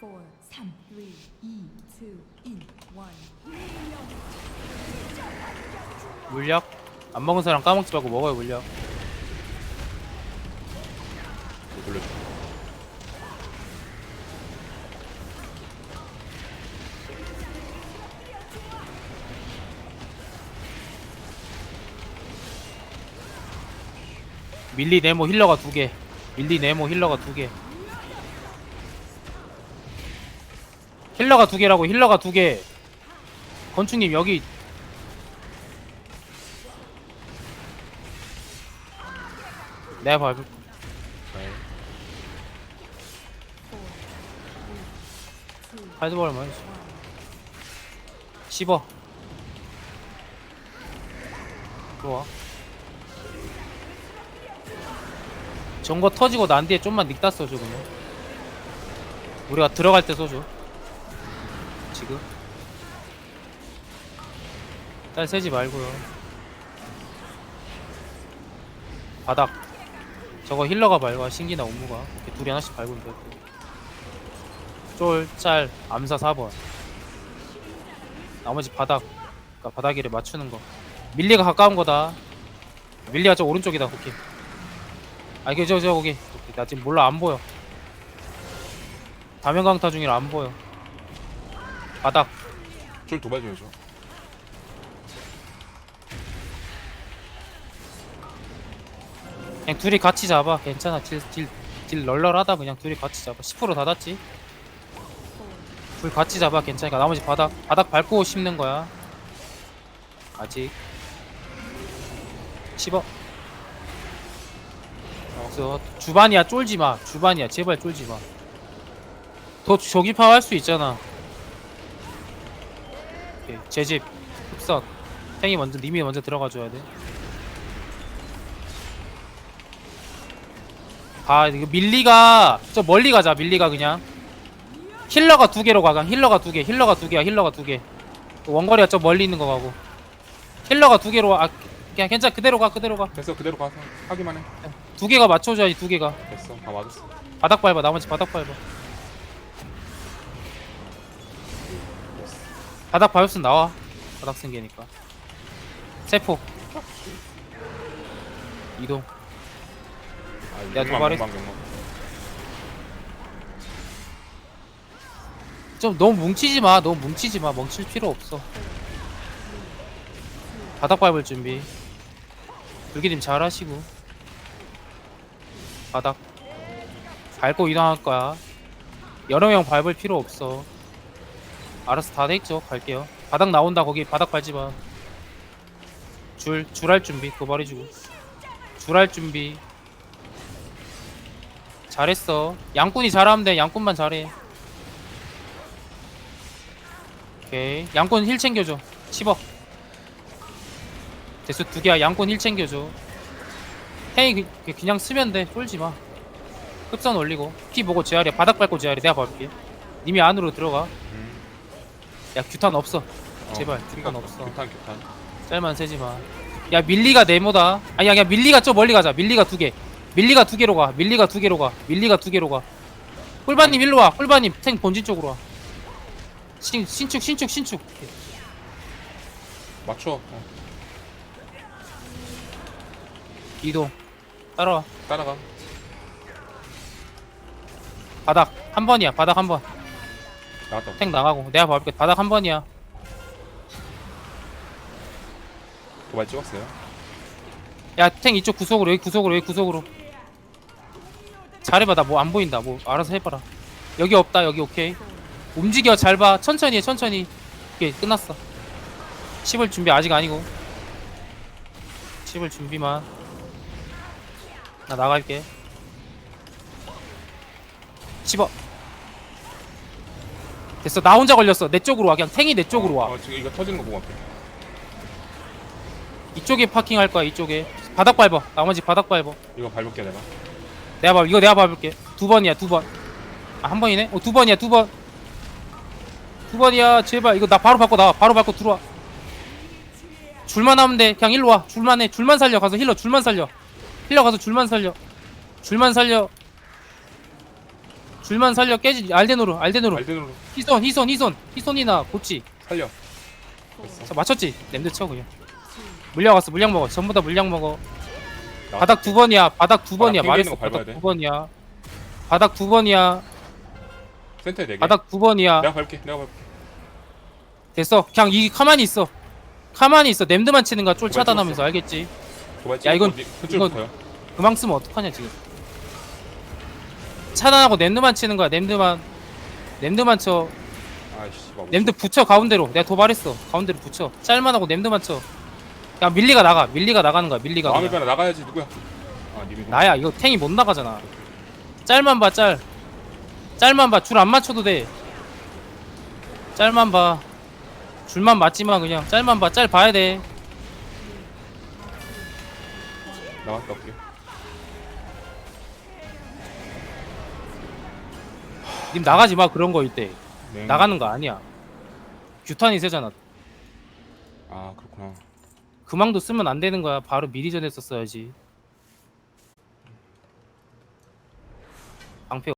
four, 3, 2, 2, 2, 1, 1. 물약 안 먹은 사람 까먹지 말고 먹어요 물약. 밀리 네모 힐러가 두 개 밀리 네모 힐러가 두 개 힐러가 두 개라고 힐러가 두 개. 건축님 여기. 내가 밟을 네. 하이드볼만 해줘 씹어. 좋아 전거 터지고 난 뒤에 좀만 닉다 써줘 그냥 우리가 들어갈 때 써줘 지금? 딸 세지 말고요. 바닥. 저거 힐러가 밟아 신기나 옴무가. 이렇게 둘이 하나씩 밟으면 돼 쫄, 짤, 암사 4번. 나머지 바닥. 그러니까 바닥이를 맞추는 거. 밀리가 가까운 거다. 밀리가 저 오른쪽이다 오케이 아 이게 저저 거기. 나 지금 몰라 안 보여. 다면 강타 중이라 안 보여 바닥. 줄 도발 좀 해줘. 그냥 둘이 같이 잡아. 괜찮아. 딜, 딜, 딜 널널하다. 그냥 둘이 같이 잡아. 10% 닫았지? 둘 같이 잡아. 괜찮으니까. 나머지 바닥 바닥 밟고 씹는 거야. 아직. 씹어. 없어 주반이야 쫄지마. 주반이야. 제발 쫄지마. 더 저기파 할 수 있잖아 오케이. 제집 흡선 탱이 먼저 님이 먼저 들어가 줘야 돼. 아 이거 밀리가 저 멀리 가자 밀리가 그냥. 힐러가 두 개로 가가 힐러가 두 개 힐러가 두 개야 힐러가 두개. 원거리가 저 멀리 있는 거 가고. 힐러가 두 개로 와. 아 그냥 괜찮아. 그대로 가 그대로 됐어 그대로 가서 하기만 해. 가두 개가 맞춰줘야지 두 개가. 됐어. 다 맞았어. 바닥 밟아 나머지 바닥 밟아 바닥 밟았으면 나와 바닥 생기니까 세포 이동 아, 야. 욕망, 욕망. 좀 너무 뭉치지 마. 너무 뭉치지 마. 멍칠 필요 없어. 바닥 밟을 준비. 불기님 잘 하시고. 바닥. 밟고 이동할 거야. 여러 명 밟을 필요 없어. 알아서 다 됐죠. 갈게요. 바닥 나온다. 거기 바닥 밟지 마. 줄, 줄 할 준비. 그거 말해주고. 줄 할 준비. 잘했어. 양꾼이 잘하면 돼. 양꾼만 잘해. 오케이 양꾼 힐 챙겨줘 10억 대수 두 개야 양꾼 힐 챙겨줘 행이 그, 그냥 쓰면 돼 쫄지마 흡선 올리고 피 보고 제아리 바닥 밟고 제아리 내가 밟을게 님이 안으로 들어가 음. 야 규탄 없어. 어, 제발, 규탄 없어. 규탄 규탄. 짤만 세지마. 야 밀리가 네모다. 아니야 그냥 밀리가 좀 멀리 가자. 밀리가 두개. 밀리가 두 개로 가. 밀리가 두 개로 가. 밀리가 두 개로 가. 꿀바님 일로 와. 꿀바님 탱 본진 쪽으로 와. 신, 신축 신축 신축. 맞춰. 어, 이동. 따라와. 따라가. 바닥. 한 번이야. 바닥 한번 나갔다. 탱 나가고. 내가 봐볼게. 바닥 한 번이야. 도발 찍었어요. 야 탱 이쪽 구석으로 여기 구석으로 여기 구석으로. 잘해봐. 나 뭐 안 보인다. 뭐 알아서 해봐라. 여기 없다. 여기 오케이. 움직여. 잘봐. 천천히 해 천천히. 오케이. 끝났어. 씹을 준비 아직 아니고. 씹을 준비만. 나 나갈게. 씹어 됐어. 나 혼자 걸렸어. 내 쪽으로 와. 그냥 탱이 내 쪽으로 와. 어, 지금 이거 터지는 거 보고 갈게. 이쪽에 파킹할 거야 이쪽에. 바닥 밟아. 나머지 바닥 밟아. 이거 밟을게 내가. 내가 봐 이거 내가 밟을게. 두 번이야 두번아 한 번이네? 어 두 번이야 두번두 번이야 제발. 이거 나 바로 밟고 나와. 바로 밟고 들어와. 줄만 하면 돼. 그냥 일로 와. 줄만 해. 줄만 살려. 가서 힐러 줄만 살려. 힐러 가서 줄만 살려. 줄만 살려 줄만 살려. 깨지 알덴으로 알덴으로 알덴으로 희손 희손 희손. 희손이나 고치. 살려. 자 맞췄지? 냄새 쳐 그냥. 물량 왔어 물량 먹어. 전부 다 물량 먹어. 바닥 두 번이야. 바닥 두 번이야. 말했어 거 밟아야 바닥 돼. 두 번이야. 바닥 두 번이야. 센터에 네 개. 바닥 두 번이야. 내가 밟게. 내가 밟게. 됐어. 그냥 이 가만히 있어. 가만히 있어. 냄드만 치는 거야. 쫄 도발 차단하면서. 찍었어. 알겠지? 도발 야, 이건- 이건-. 그만 쓰면 어떡하냐 지금 차단하고 냄드만 치는 거야. 냄드만 냄드만 쳐. 아이씨. 막 냄드 붙여 가운데로. 내가 도발했어. 가운데로 붙여. 짤만 하고 냄드만 쳐. 그냥 밀리가 나가. 밀리가 나가는 거야 밀리가. 마음의. 변화 나가야지 누구야? 아 님이. 나야 이거 탱이 못 나가잖아. 짤만 봐짤. 짤만 봐줄 안 맞춰도 돼. 짤만 봐. 줄만 맞지마 그냥. 짤만 봐짤 봐야 돼님 나갔다 올게. 나가지 마 그런 거일 때. 네. 나가는 거 아니야. 규탄이 세잖아. 아 그렇구나. 금왕도 쓰면 안 되는 거야. 바로 미리 전에 썼어야지. 방패